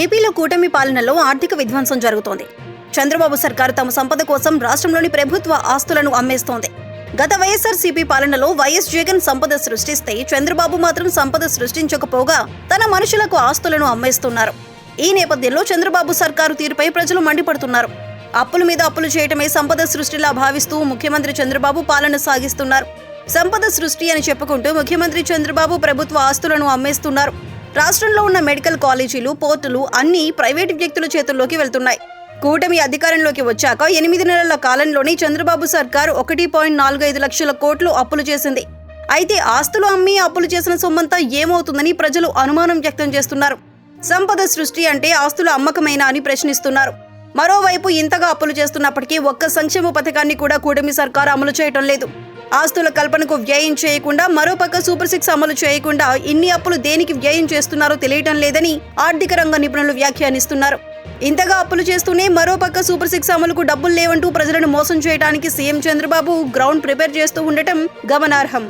ఏపీలో కూటమి పాలనలో ఆర్థిక విధ్వంసం జరుగుతోంది. చంద్రబాబు సర్కారు తమ సంపద కోసం రాష్ట్రంలోని ప్రభుత్వ ఆస్తులను అమ్మేస్తోంది. గత వైఎస్ఆర్సీపీ పాలనలో వైఎస్ జగన్ సంపద సృష్టిస్తే చంద్రబాబు మాత్రం సంపద సృష్టించకపోగా తన మనుషులకు ఆస్తులను అమ్మేస్తున్నారు. ఈ నేపథ్యంలో చంద్రబాబు సర్కారు తీరుపై ప్రజలు మండిపడుతున్నారు. అప్పుల మీద అప్పులు చేయటమే సంపద సృష్టిలా భావిస్తూ ముఖ్యమంత్రి చంద్రబాబు పాలన సాగిస్తున్నారు. సంపద సృష్టి అని చెప్పుకుంటూ ముఖ్యమంత్రి చంద్రబాబు ప్రభుత్వ ఆస్తులను అమ్మేస్తున్నారు. రాష్ట్రంలో ఉన్న మెడికల్ కాలేజీలు పోర్టులు అన్నీ ప్రైవేటు వ్యక్తుల చేతుల్లోకి వెళ్తున్నాయి. కూటమి అధికారంలోకి వచ్చాక ఎనిమిది నెలల కాలంలోనే చంద్రబాబు సర్కార్ ఒకటి పాయింట్ నాలుగు ఐదు లక్షల కోట్లు అప్పులు చేసింది. అయితే ఆస్తులు అమ్మి అప్పులు చేసిన సొమ్మంతా ఏమవుతుందని ప్రజలు అనుమానం వ్యక్తం చేస్తున్నారు. సంపద సృష్టి అంటే ఆస్తుల అమ్మకమేనా అని ప్రశ్నిస్తున్నారు. మరోవైపు ఇంతగా అప్పులు చేస్తున్నప్పటికీ ఒక్క సంక్షేమ పథకాన్ని కూడా కూటమి సర్కారు అమలు చేయటం లేదు. ఆస్తుల కల్పనకు వ్యయం చేయకుండా మరోపక్క సూపర్ సిక్స్ అమలు చేయకుండా ఇన్ని అప్పులు దేనికి వ్యయం చేస్తున్నారో తెలియటం లేదని ఆర్థిక రంగ నిపుణులు వ్యాఖ్యానిస్తున్నారు. ఇంతగా అప్పులు చేస్తూనే మరోపక్క సూపర్ సిక్స్ అమలుకు డబ్బులు లేవంటూ ప్రజలను మోసం చేయడానికి సీఎం చంద్రబాబు గ్రౌండ్ ప్రిపేర్ చేస్తూ ఉండటం గమనార్హం.